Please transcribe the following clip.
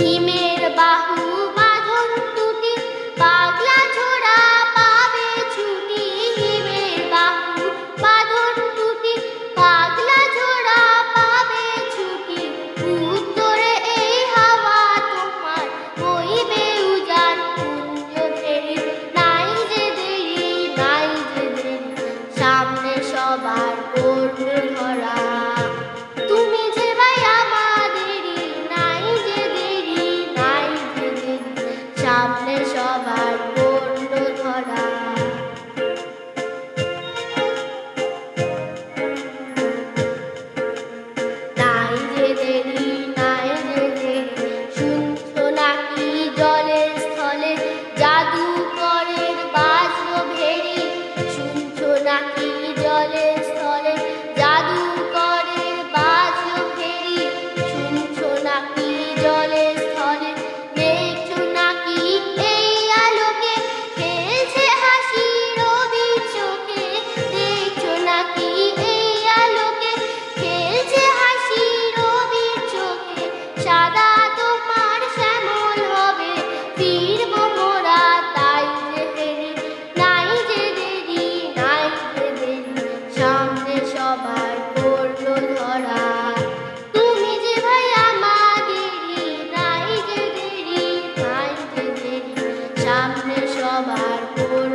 হিমের বাহু Yeah, yeah. সামনে সবার ধরা